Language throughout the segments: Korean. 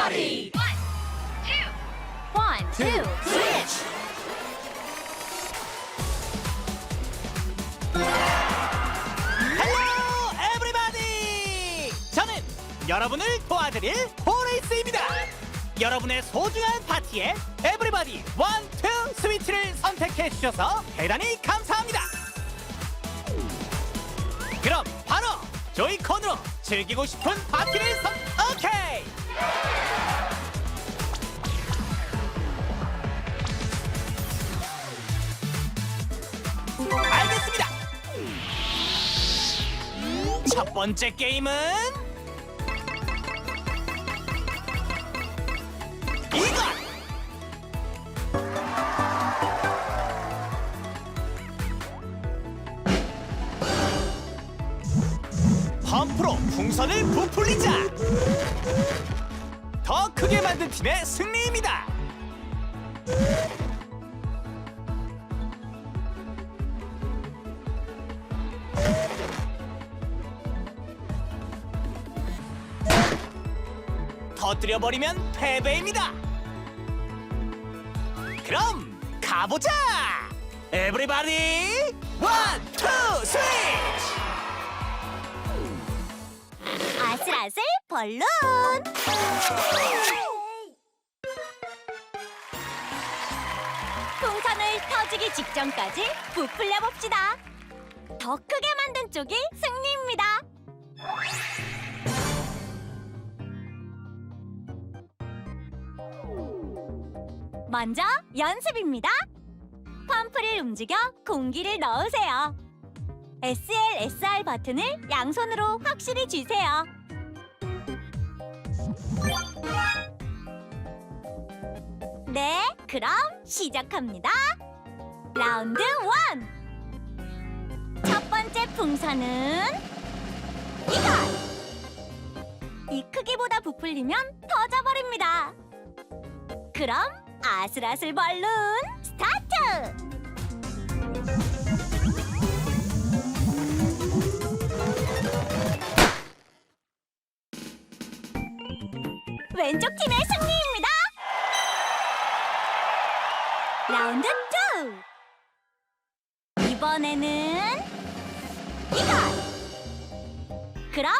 Everybody! One, two, switch! 헬로 에브리바디! 저는 여러분을 도와드릴 호레이스입니다. 여러분의 소중한 파티에 에브리바디 원 투 스위치를 선택해 주셔서 대단히 감사합니다. 그럼 바로 조이콘으로 즐기고 싶은 파티를 선 오케이! 알겠습니다. 첫 번째 게임은 이거! 펌프로 풍선을 부풀리자! 더 크게 만든 팀의 승리입니다! 터뜨려 버리면 패배입니다. 그럼 가보자. 에브리바디 원, 투, 스위치. 아슬아슬 벌룬. 풍선을 터지기 직전까지 부풀려 봅시다. 더 크게 만든 쪽이 승리입니다. 먼저 연습입니다. 펌프를 움직여 공기를 넣으세요. SL, SR 버튼을 양손으로 확실히 쥐세요. 네, 그럼 시작합니다. 라운드 1. 첫 번째 풍선은 이것. 이 크기보다 부풀리면 터져버립니다. 그럼 아슬아슬 벌룬 스타트! 왼쪽 팀의 승리입니다. 라운드 2. 이번에는 이것. 그럼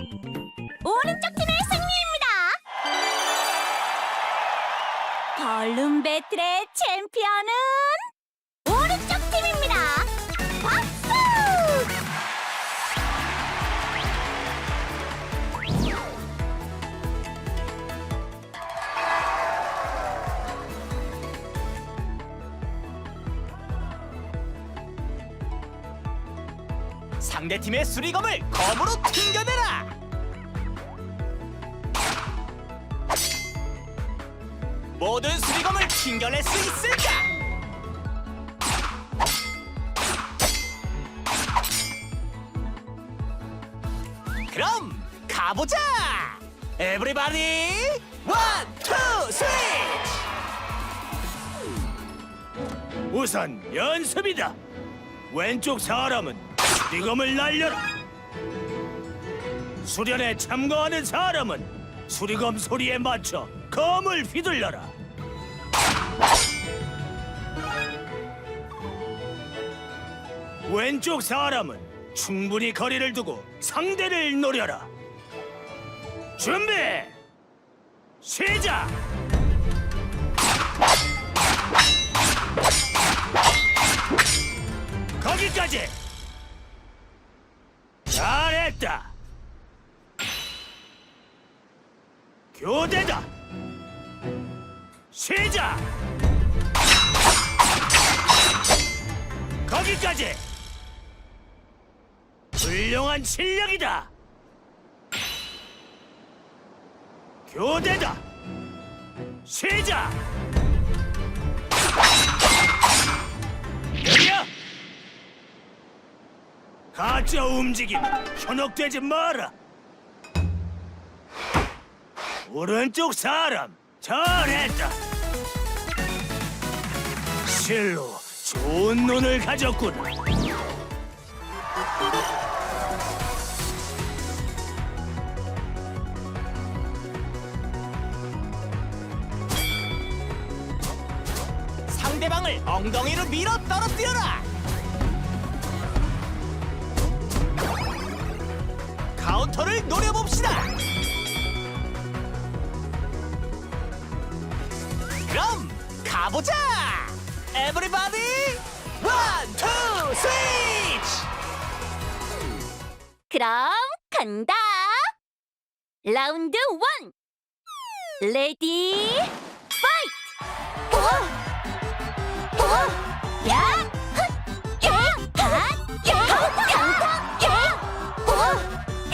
오른쪽 팀의 승리입니다. 벌룬 배틀의 챔피언은 상대 팀의 수리검을 검으로 튕겨내라. 모든 수리검을 튕겨낼 수 있을까? 그럼 가보자. 에브리바디 원, 투, 스위치. 우선 연습이다. 왼쪽 사람은 수리검을 날려라. 수련에 참가하는 사람은 수리검 소리에 맞춰 검을 휘둘러라. 왼쪽 사람은 충분히 거리를 두고 상대를 노려라. 준비! 시작! 거기까지! 잘했다! 교대다! 시작! 거기까지! 훌륭한 실력이다. 교대다. 시작. 가짜 움직임 현혹되지 마라. 오른쪽 사람 잘했다. 실로 좋은 눈을 가졌구나. 상대방을 엉덩이로 밀어 떨어뜨려라. 카운터를 노려봅시다. 그럼 가보자. 에브리바디 원, 투, 스위치. 그럼 간다. 라운드 원. 레디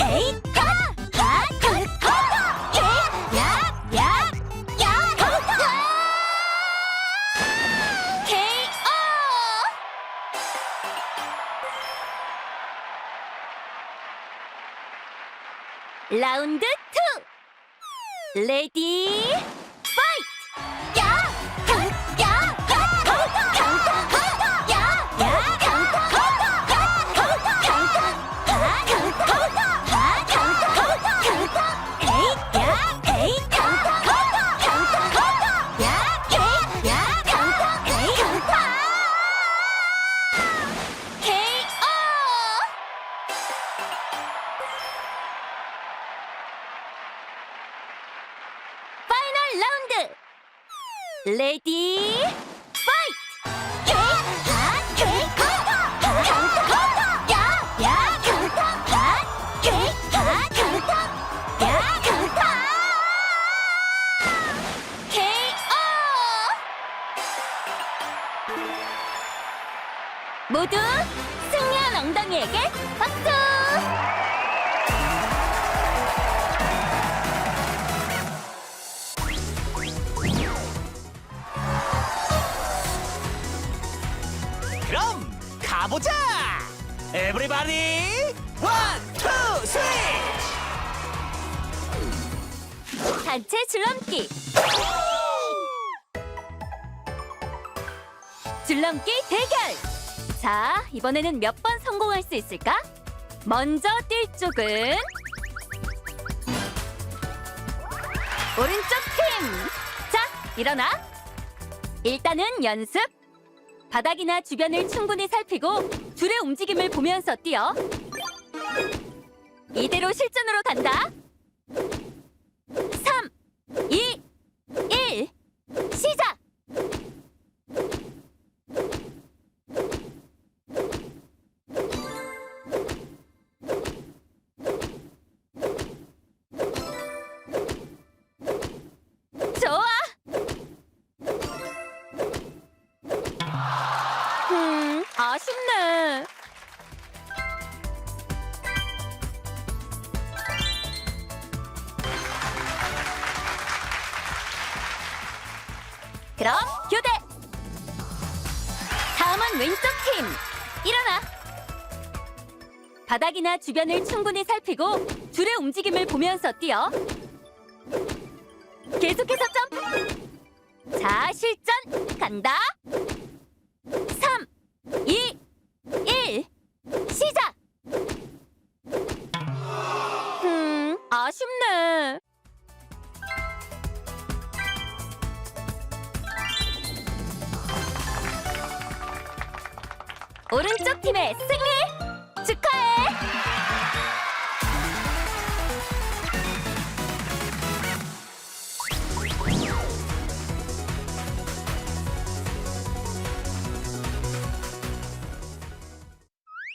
에이! 라운드 2 레디 레디 파이트! 모두 승리한 엉덩이에게 박수! 가보자. 에브리바디 원, 투, 스위치. 단체 줄넘기 줄넘기 대결 자 이번에는 몇 번 성공할 수 있을까? 먼저 뛸 쪽은 오른쪽 팀 자 일어나 일단은 연습 바닥이나 주변을 충분히 살피고 줄의 움직임을 보면서 뛰어. 이대로 실전으로 간다. 3, 2, 1, 시작! 그럼 교대. 다음은 왼쪽 팀. 일어나. 바닥이나 주변을 충분히 살피고 줄의 움직임을 보면서 뛰어. 계속해서 점프. 자, 실전 간다. 오른쪽 팀의 승리 축하해.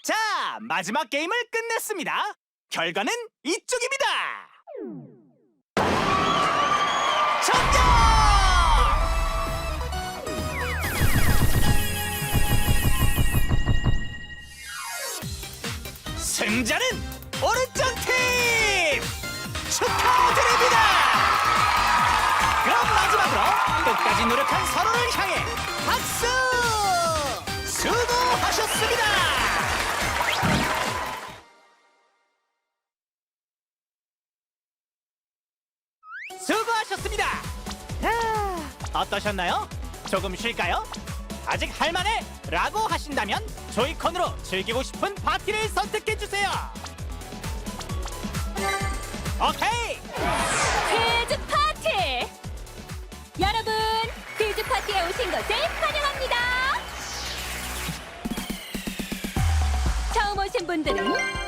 자, 마지막 게임을 끝냈습니다. 결과는 이쪽입니다. 승자는 오른쪽 팀 축하드립니다. 그럼 마지막으로 끝까지 노력한 서로를 향해 박수! 수고하셨습니다. 수고하셨습니다. 아, 어떠셨나요? 조금 쉴까요? 아직 할만해! 라고 하신다면 조이컨으로 즐기고 싶은 파티를 선택해 주세요. 오케이! 퀴즈 파티! 여러분, 퀴즈 파티에 오신 것을 환영합니다. 처음 오신 분들은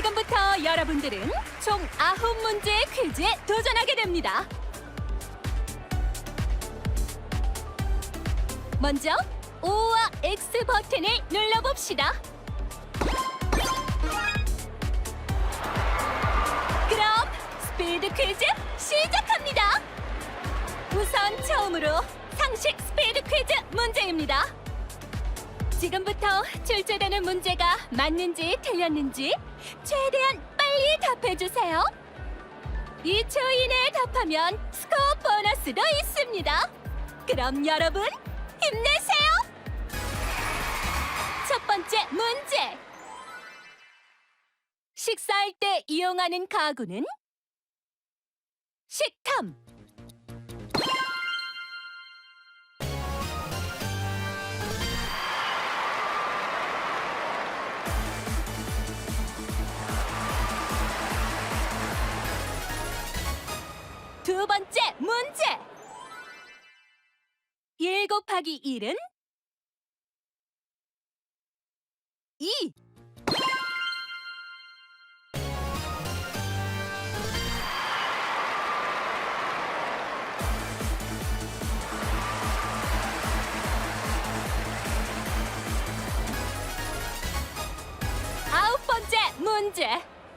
지금부터 여러분들은 총 아홉 문제의 퀴즈에 도전하게 됩니다. 먼저 O와 X 버튼을 눌러봅시다. 그럼 스피드 퀴즈 시작합니다. 우선 처음으로 상식 스피드 퀴즈 문제입니다. 지금부터 출제되는 문제가 맞는지 틀렸는지 최대한 빨리 답해주세요. 2초 이내에 답하면 스코어 보너스도 있습니다. 그럼 여러분 힘내세요. 첫 번째 문제. 식사할 때 이용하는 가구는 식탐. 번째 문제. 1 곱하기 1은 2. 아홉 번째 문제.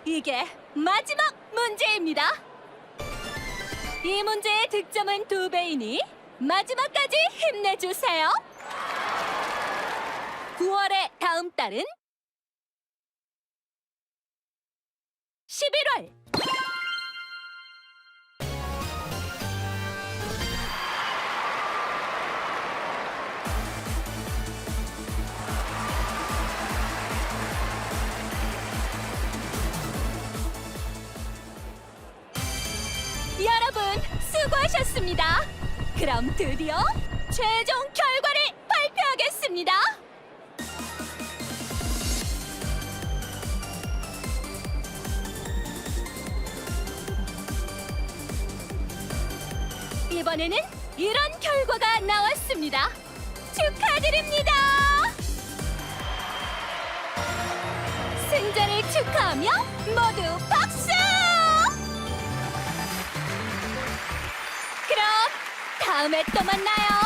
이게 마지막 문제입니다. 이 문제의 득점은 두 배이니 마지막까지 힘내주세요. 9월의 다음 달은 11월. 수고하셨습니다. 그럼 드디어 최종 결과를 발표하겠습니다. 이번에는 이런 결과가 나왔습니다. 축하드립니다. 승자를 축하하며 모두 박수! 다음에 또 만나요.